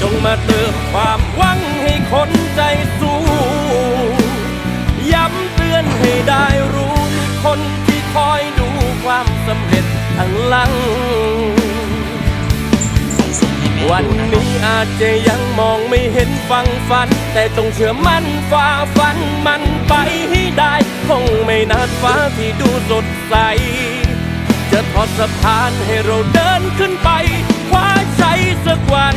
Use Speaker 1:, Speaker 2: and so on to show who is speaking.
Speaker 1: จงมาเติมความหวังให้คนใจสู้ย้ำเตือนให้ได้รู้มีคนที่คอยดูความสำเร็จข้างหลัง วัน
Speaker 2: นี้
Speaker 1: อาจจะยังมองไม่เห็นฟังฝัน แต่จงเชื่อมั่นฝ่าฟันมันไปให้ได้คงไม่นานฟ้าที่ดูสดใส จะทอดสะพานให้เราเดินขึ้นไปคว้าใจสักวัน